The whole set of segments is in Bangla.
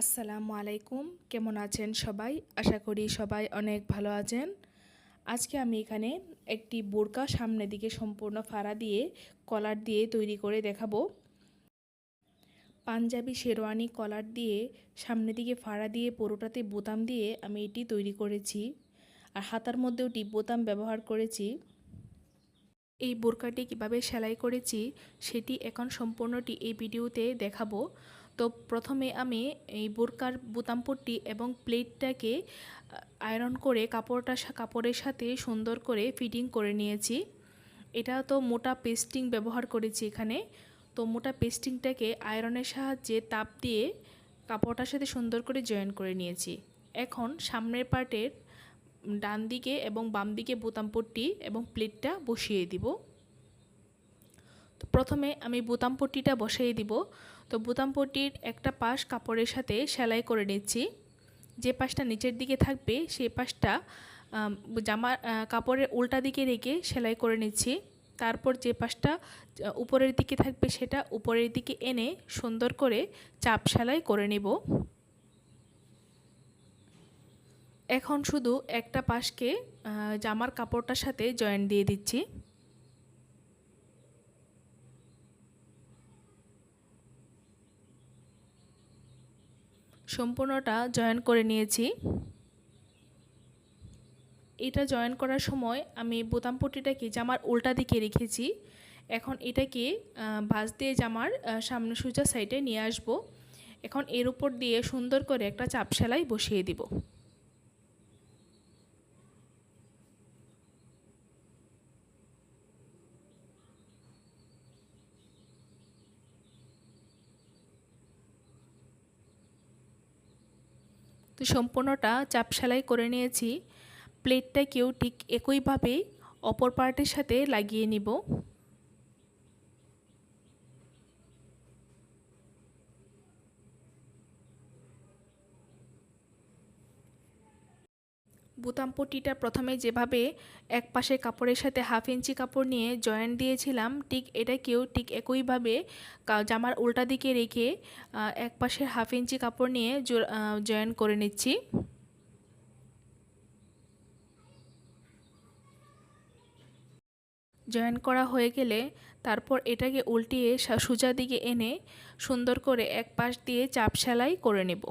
আসসালামু আলাইকুম। কেমন আছেন সবাই? আশা করি সবাই অনেক ভালো আছেন। আজকে আমি এখানে একটি বোরকা সামনের দিকে সম্পূর্ণ ফাড়া দিয়ে, কলার দিয়ে তৈরি করে দেখাবো। পাঞ্জাবি শেরওয়ানি কলার দিয়ে সামনের দিকে ফাড়া দিয়ে, পুরোটাতে বোতাম দিয়ে আমি এটি তৈরি করেছি। আর হাতার মধ্যেও টিপ বোতাম ব্যবহার করেছি। এই বোরকাটি কীভাবে সেলাই করেছি, সেটি এখন সম্পূর্ণটি এই ভিডিওতে দেখাবো। তো প্রথমে আমি এই বোরকার বোতামপট্টি এবং প্লেটটাকে আয়রন করে কাপড়টা কাপড়ের সাথে সুন্দর করে ফিটিং করে নিয়েছি। এটা তো মোটা পেস্টিং ব্যবহার করেছি এখানে। তো মোটা পেস্টিংটাকে আয়রনের সাহায্যে তাপ দিয়ে কাপড়টার সাথে সুন্দর করে জয়েন করে নিয়েছি। এখন সামনের পার্টের ডান দিকে এবং বাম দিকে বোতাম পট্টি এবং প্লেটটা বসিয়ে দিব। তো প্রথমে আমি বোতাম পট্টিটা বসিয়ে দিব। তো বোতাম পট্টির একটা পাশ কাপড়ের সাথে সেলাই করে নিচ্ছি। যে পাশটা নিচের দিকে থাকবে সেই পাশটা জামা কাপড়ের উল্টা দিকে রেখে সেলাই করে নিচ্ছি। তারপর যে পাশটা উপরের দিকে থাকবে সেটা উপরের দিকে এনে সুন্দর করে চাপ সেলাই করে নেব। এখন শুধু একটা পাশকে জামার কাপড়টার সাথে জয়েন্ট দিয়ে দিচ্ছি। সম্পূর্ণটা জয়েন করে নিয়েছি। এটা জয়েন করার সময় আমি বোতাম পট্টিটাকে জামার উল্টা দিকে রেখেছি। এখন এটাকে ভাঁজ দিয়ে জামার সামনে সোজা সাইডে নিয়ে আসব। এখন এর উপর দিয়ে সুন্দর করে একটা চাপ সেলাই বসিয়ে দিব। তো সম্পূর্ণটা চাপ সেলাই করে নিয়েছি। প্লেটটাকেও ঠিক একইভাবে অপর পার্টের সাথে লাগিয়ে নিব। বুতাম পট্টিটা প্রথমে যেভাবে এক পাশে কাপড়ের সাথে হাফ ইঞ্চি কাপড় নিয়ে জয়েন্ট দিয়েছিলাম, ঠিক এটাকেও ঠিক একইভাবে জামার উল্টা দিকে রেখে এক পাশের হাফ ইঞ্চি কাপড় নিয়ে জয়েন করে নিচ্ছি। জয়েন করা হয়ে গেলে তারপর এটাকে উল্টিয়ে সোজা দিকে এনে সুন্দর করে এক পাশ দিয়ে চাপ সেলাই করে নেব।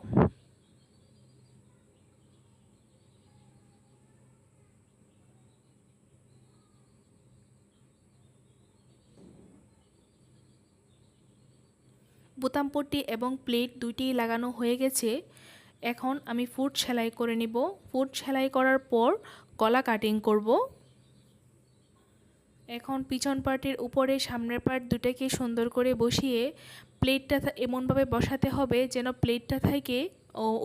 বোতাম পট্টি এবং প্লেট দুইটি লাগানো হয়ে গেছে। এখন আমি ফুট সেলাই করে নিব। ফুট সেলাই করার পর গলা কাটিং করব। এখন পিছন পার্টের উপরে সামনের পার্ট দুটাকে সুন্দর করে বসিয়ে প্লেটটা এমনভাবে বসাতে হবে যেন প্লেটটা থাকে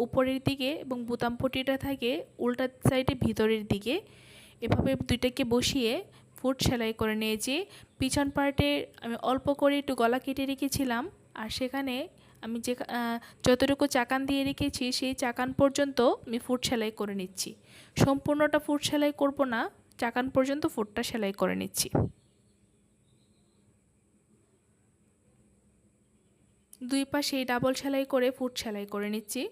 উপরের দিকে এবং বোতাম পট্টিটা থাকে উল্টা সাইডে ভিতরের দিকে। এভাবে দুইটাকে বসিয়ে ফুট সেলাই করে নিয়েছি। পিছন পার্টে আমি অল্প করে একটু গলা কেটে রেখেছিলাম। আর সেখানে আমি যে যতটুকু চাকান দিয়ে রেখেছি, সেই চাকান পর্যন্ত আমি ফুট সেলাই করে নিচ্ছি। সম্পূর্ণটা ফুট সেলাই করব না, চাকান পর্যন্ত ফুটটা সেলাই করে নিচ্ছি। দুই পাশে ডাবল সেলাই করে ফুট সেলাই করে নিচ্ছি।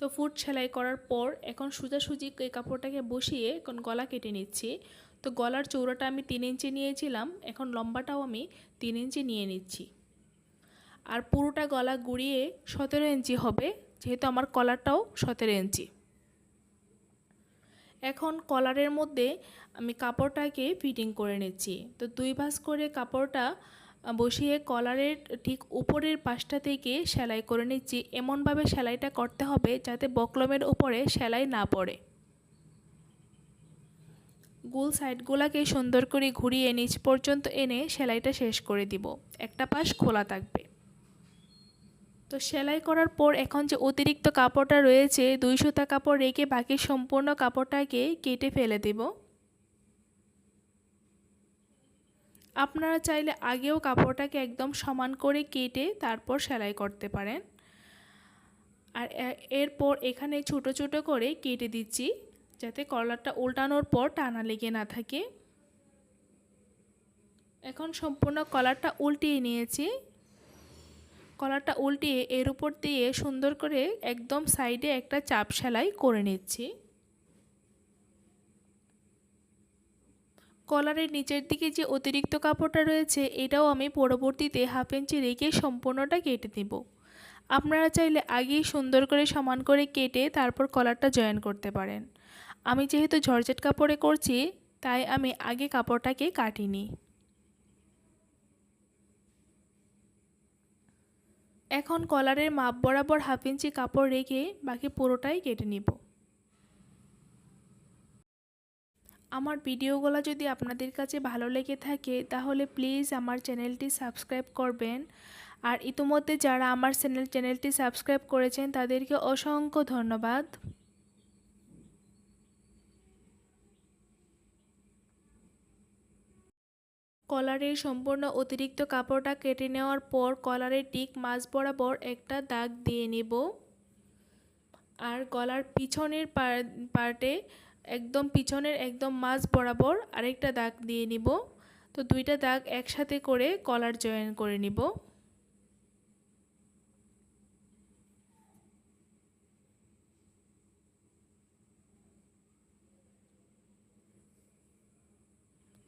তো ফুট সেলাই করার পর এখন সোজাসুজি এই কাপড়টাকে বসিয়ে এখন গলা কেটে নিচ্ছি। তো গলার চৌড়াটা আমি তিন ইঞ্চি নিয়েছিলাম, এখন লম্বাটাও আমি তিন ইঞ্চি নিয়ে নিচ্ছি। আর পুরোটা গলা গুড়িয়ে সতেরো ইঞ্চি হবে, যেহেতু আমার কলারটাও সতেরো ইঞ্চি। এখন কলারের মধ্যে আমি কাপড়টাকে ফিটিং করে নিচ্ছি। তো দুই ভাঁজ করে কাপড়টা বসিয়ে কলারের ঠিক উপরের পাশটা থেকে সেলাই করে নিচ্ছি। এমনভাবে সেলাইটা করতে হবে যাতে বকলমের উপরে সেলাই না পড়ে। গোল সাইডগুলোকে সুন্দর করে ঘুরিয়ে নিচ পর্যন্ত এনে সেলাইটা শেষ করে দিব। একটা পাশ খোলা থাকবে। তো সেলাই করার পর এখন যে অতিরিক্ত কাপড়টা রয়েছে, দুই সুতা কাপড় রেখে বাকি সম্পূর্ণ কাপড়টাকে কেটে ফেলে দেব। আপনারা চাইলে আগেও কাপড়টাকে একদম সমান করে কেটে তারপর সেলাই করতে পারেন। আর এরপর এখানে ছোট ছোট করে কেটে দিচ্ছি। যাতে কলারটা উল্টানোর পর টানা লেগে না থাকে। এখন সম্পূর্ণ কলারটা উল্টিয়ে নিয়েছি। কলারটা উল্টিয়ে এর উপর দিয়ে সুন্দর করে একদম সাইডে একটা চাপ সেলাই করে নিচ্ছি। কলারের নিচের দিকে যে অতিরিক্ত কাপড়টা রয়েছে, এটাও আমি পরবর্তীতে হাফ ইঞ্চি রেখে সম্পূর্ণটা কেটে নেব। আপনারা চাইলে আগেই সুন্দর করে সমান করে কেটে তারপর কলারটা জয়েন করতে পারেন। আমি যেহেতু ঝরঝেট কাপড়ে করছি, তাই আমি আগে কাপড়টাকে কাটিনি। এখন কলারের মাপ বরাবর হাফ ইঞ্চি কাপড় রেখে বাকি পুরোটাই কেটে নিব। আমার ভিডিওগুলো যদি আপনাদের কাছে ভালো লেগে থাকে, তাহলে প্লিজ আমার চ্যানেলটি সাবস্ক্রাইব করবেন। আর ইতিমধ্যে যারা আমার চ্যানেল, চ্যানেলটি সাবস্ক্রাইব করেছেন, তাদেরকে অসংখ্য ধন্যবাদ। কলারের সম্পূর্ণ অতিরিক্ত কাপড়টা কেটে নেওয়ার পর কলারের টিক মাছ বরাবর একটা দাগ দিয়ে নেব। আর গলার পিছনের পার্টে একদম পিছনের একদম মাছ বরাবর আরেকটা দাগ দিয়ে নিব। তো দুইটা দাগ একসাথে করে কলার জয়েন করে নিব।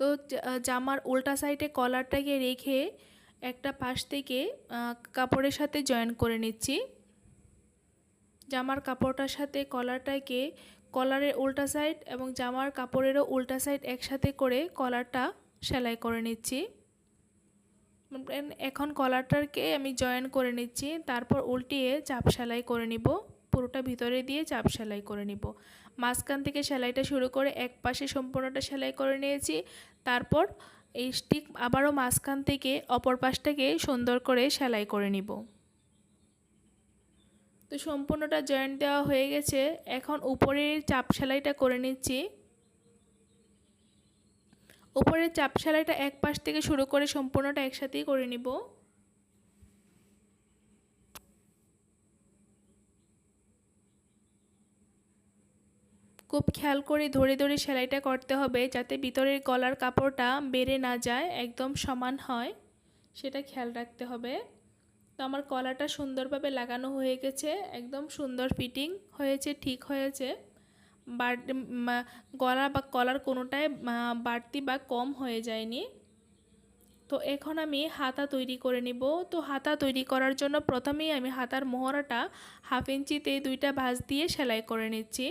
তো জামার উল্টা সাইডে কলারটাকে রেখে একটা পাশ থেকে কাপড়ের সাথে জয়েন করে নিচ্ছি। জামার কাপড়টার সাথে কলারটাকে কলারের উল্টা সাইড এবং জামার কাপড়েরও উল্টা সাইড একসাথে করে কলারটা সেলাই করে নিচ্ছি। এখন কলারটাকে আমি জয়েন করে নিচ্ছি, তারপর উল্টিয়ে চাপ সেলাই করে নিব। পুরোটা ভিতরে দিয়ে চাপ সেলাই করে নিব। মাঝখান থেকে সেলাইটা শুরু করে এক পাশে সম্পূর্ণটা সেলাই করে নিয়েছি। তারপর এই স্টিক আবারও মাঝখান থেকে অপর পাশটাকে সুন্দর করে সেলাই করে নিব। তো সম্পূর্ণটা জয়েন্ট দেওয়া হয়ে গেছে। এখন উপরের চাপ সেলাইটা করে নিচ্ছি। উপরের চাপ সেলাইটা এক পাশ থেকে শুরু করে সম্পূর্ণটা একসাথেই করে নিব। খুব খেয়াল করে ধরে ধরে সেলাইটা করতে হবে যাতে ভিতরের গলার কাপড়টা বেড়ে না যায়, একদম সমান হয়। সেটা খেয়াল রাখতে হবে। তো আমার কলাটা সুন্দরভাবে লাগানো হয়ে গেছে, একদম সুন্দর ফিটিং হয়েছে, ঠিক হয়েছে। গলা বা কলার কোনোটাই বাড়তি বা কম হয়ে যায়নি। তো এখন আমি হাতা তৈরি করে নিব। তো হাতা তৈরি করার জন্য প্রথমেই আমি হাতার মোহরাটা হাফ ইঞ্চিতে দুইটা ভাঁজ দিয়ে সেলাই করে নিচ্ছি।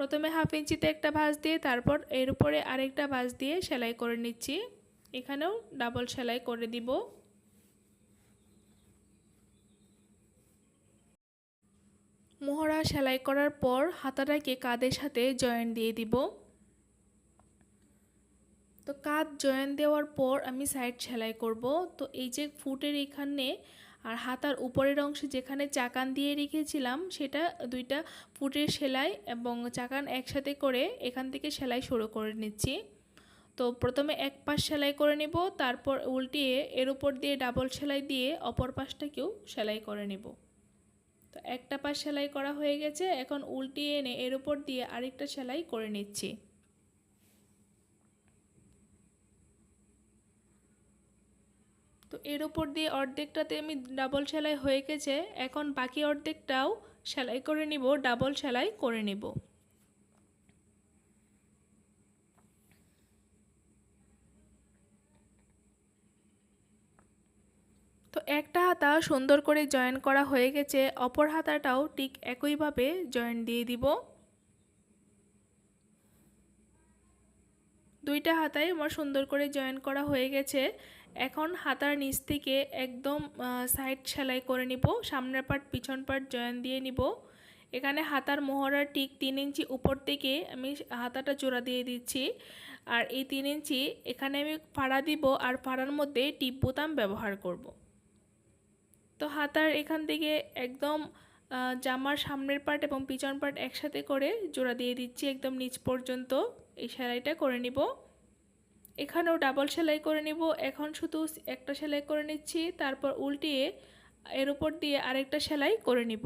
প্রথমে হাফ ইঞ্চিতে একটা ভাঁজ দিয়ে তারপর এর উপরে আরেকটা ভাঁজ দিয়ে সেলাই করে নিচ্ছি। এখানেও ডাবল সেলাই করে দিব। মোহরা সেলাই করার পর হাতাটাকে কাঁধের সাথে জয়েন দিয়ে দিব। তো কাঁধ জয়েন দেওয়ার পর আমি সাইড সেলাই করব। তো এই যে ফুটের এখানে আর হাতার উপরের অংশে যেখানে চাকান দিয়ে রেখেছিলাম, সেটা দুইটা ফুটের সেলাই এবং চাকান একসাথে করে এখান থেকে সেলাই শুরু করে নিচ্ছি। তো প্রথমে এক পাশ সেলাই করে নেব, তারপর উল্টিয়ে এর উপর দিয়ে ডাবল সেলাই দিয়ে অপর পাশটাকেও সেলাই করে নেব। তো একটা পাশ সেলাই করা হয়ে গেছে, এখন উল্টিয়ে এনে এর উপর দিয়ে আরেকটা সেলাই করে নিচ্ছি। তো এর উপর দিয়ে অর্ধেকটাতে আমি ডাবল সেলাই হয়ে গেছে। এখন বাকি অর্ধেকটাও সেলাই করে নিব ডাবল সেলাই করে নিব। তো একটা হাতা সুন্দর করে জয়েন করা হয়ে গেছে, অপর হাতাটাও ঠিক একইভাবে জয়েন দিয়ে দিব। দুইটা হাতায় আমার সুন্দর করে জয়েন করা হয়ে গেছে। এখন হাতার নিচ থেকে একদম সাইড সেলাই করে নিব, সামনের পার্ট পিছন পার্ট জয়েন দিয়ে নিব। এখানে হাতার মোহরার ঠিক তিন ইঞ্চি উপর থেকে আমি হাতাটা জোড়া দিয়ে দিচ্ছি। আর এই তিন ইঞ্চি এখানে আমি ফাড়া দিব আর ফাড়ার মধ্যে টিপ বোতাম ব্যবহার করব। তো হাতার এখান থেকে একদম জামার সামনের পার্ট এবং পিছন পার্ট একসাথে করে জোড়া দিয়ে দিচ্ছি একদম নিচ পর্যন্ত। এই সেলাইটা করে নিব। এখানেও ডাবল সেলাই করে নিব। এখন শুধু একটা সেলাই করে নিচ্ছি, তারপর উল্টিয়ে এর উপর দিয়ে আরেকটা সেলাই করে নিব।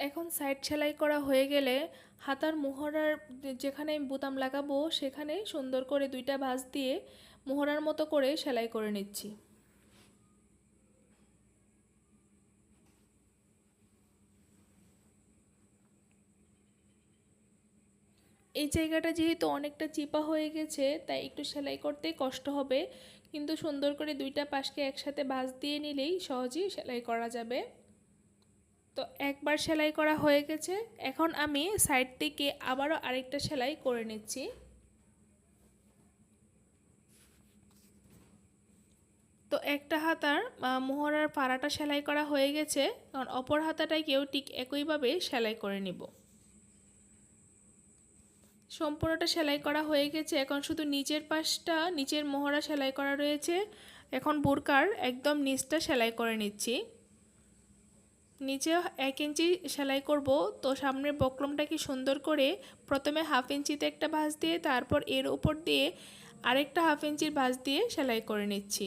এখন সাইড সেলাই করা হয়ে গেলে হাতার মোহরার যেখানে আমি বোতাম লাগাবো, সেখানে সুন্দর করে দুইটা ভাঁজ দিয়ে মোহরার মতো করে সেলাই করে নিচ্ছি। এই জায়গাটা যেহেতু অনেকটা চিপা হয়ে গেছে, তাই একটু সেলাই করতে কষ্ট হবে। কিন্তু সুন্দর করে দুইটা পাশকে একসাথে ভাঁজ দিয়ে নিলেই সহজেই সেলাই করা যাবে। তো একবার সেলাই করা হয়ে গেছে। এখন আমি সাইড থেকে আবারও আরেকটা সেলাই করে নিচ্ছি। তো একটা হাতার মোহরার পাড়াটা সেলাই করা হয়ে গেছে। কারণ অপর হাতাটাকেও ঠিক একইভাবে সেলাই করে নিব। সম্পূর্ণটা সেলাই করা হয়ে গেছে। এখন শুধু নিচের পাশটা নিচের মোহরা সেলাই করা রয়েছে। এখন বোরকার একদম নিচটা সেলাই করে নিচ্ছি। নিচে এক ইঞ্চি সেলাই করব। তো সামনের বক্রমটাকে সুন্দর করে প্রথমে হাফ ইঞ্চিতে একটা ভাঁজ দিয়ে, তারপর এর উপর দিয়ে আরেকটা হাফ ইঞ্চির ভাঁজ দিয়ে সেলাই করে নিচ্ছি।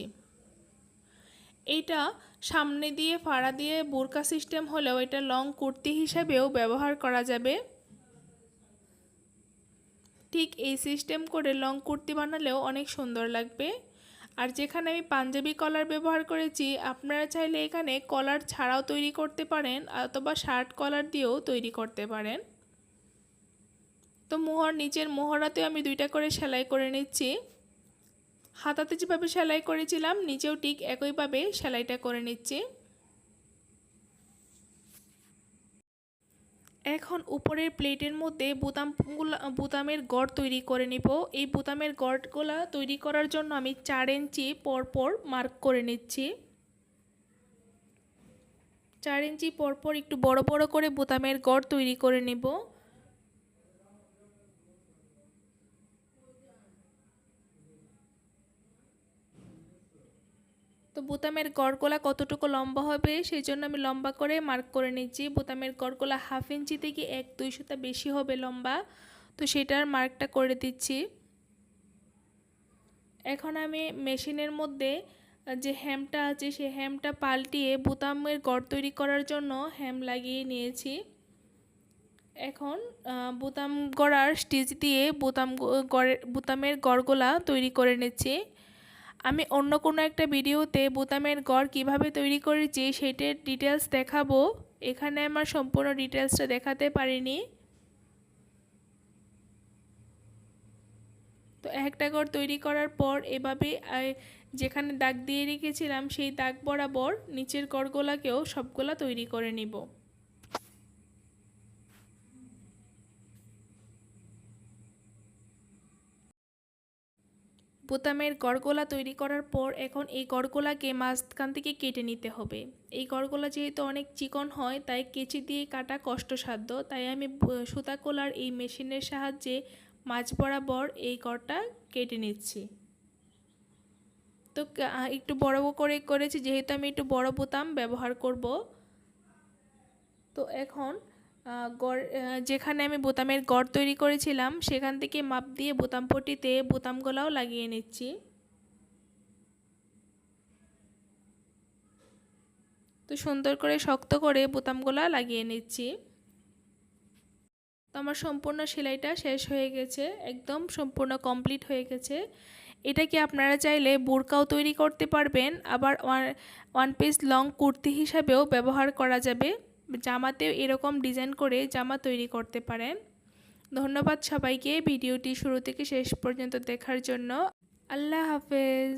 এইটা সামনে দিয়ে, ফাড়া দিয়ে বোরকা সিস্টেম হলেও এটা লং কুর্তি হিসাবেও ব্যবহার করা যাবে। ঠিক এই সিস্টেম করে লং কুর্তি বানালেও অনেক সুন্দর লাগবে। আর যেখানে আমি পাঞ্জাবি কলার ব্যবহার করেছি, আপনারা চাইলে এখানে কলার ছাড়াও তৈরি করতে পারেন, অথবা শার্ট কলার দিয়েও তৈরি করতে পারেন। তো মোহর, নিচের মোহরাতেও আমি দুইটা করে সেলাই করে নিচ্ছি। হাতাতে যেভাবে সেলাই করেছিলাম, নিচেও ঠিক একইভাবে সেলাইটা করে নিচ্ছি। এখন উপরের প্লেটের মধ্যে বোতামগুলো বোতামের গড় তৈরি করে নিব। এই বোতামের গড়গুলা তৈরি করার জন্য আমি চার ইঞ্চি পরপর মার্ক করে নিচ্ছি। চার ইঞ্চি পরপর একটু বড় বড় করে বোতামের গড় তৈরি করে নেব। তো বোতামের গড়গোলা কতটুকু লম্বা হবে সেই জন্য আমি লম্বা করে মার্ক করে নিচ্ছি বোতামের গড়গোলা হাফ ইঞ্চি থেকে এক দুই সুতা বেশি হবে লম্বা। তো সেটার মার্কটা করে দিচ্ছি। এখন আমি মেশিনের মধ্যে যে হ্যামটা আছে সেই হ্যামটা পাল্টিয়ে বোতামের গড় তৈরি করার জন্য হ্যাম লাগিয়ে নিয়েছি। এখন বোতাম গড়ার স্টিচ দিয়ে বোতাম গড়ের বোতামের গড়গোলা তৈরি করে নিচ্ছি। আমি অন্য কোনো একটা ভিডিওতে বোতামের গড় কীভাবে তৈরি করেছি সেটার ডিটেলস দেখাবো। এখানে আমার সম্পূর্ণ ডিটেলসটা দেখাতে পারিনি। তো একটা গড় তৈরি করার পর এভাবে যেখানে দাগ দিয়ে রেখেছিলাম সেই দাগ বরাবর নিচের গড়গুলাকেও সবগুলা তৈরি করে নিব। বোতামের গড়গোলা তৈরি করার পর এখন এই গড়গোলাকে মাঝখান থেকে কেটে নিতে হবে। এই গড়গোলা যেহেতু অনেক চিকন হয়, তাই কেচি দিয়ে কাটা কষ্টসাধ্য। তাই আমি সুতা কোলার এই মেশিনের সাহায্যে মাছ বরাবর এই গড়টা কেটে নিচ্ছি। তো একটু বড় করে করেছি, যেহেতু আমি একটু বড় বোতাম ব্যবহার করব। তো এখন গড় যেখানে আমি বোতামের গড় তৈরি করেছিলাম, সেখান থেকে মাপ দিয়ে বোতাম পট্টিতে বোতামগুলাও লাগিয়ে নিচ্ছি। তো সুন্দর করে শক্ত করে বোতাম বোতামগুলা লাগিয়ে নিচ্ছি। তো আমার সম্পূর্ণ সেলাইটা শেষ হয়ে গেছে, একদম সম্পূর্ণ কমপ্লিট হয়ে গেছে। এটাকে আপনারা চাইলে বোরকাও তৈরি করতে পারবেন, আবার ওয়ান পিস লং কুর্তি হিসাবেও ব্যবহার করা যাবে। জামাতেও এরকম ডিজাইন করে জামা তৈরি করতে পারেন ধন্যবাদ সবাইকে, ভিডিওটি শুরু থেকে শেষ পর্যন্ত দেখার জন্য। আল্লাহ হাফেজ।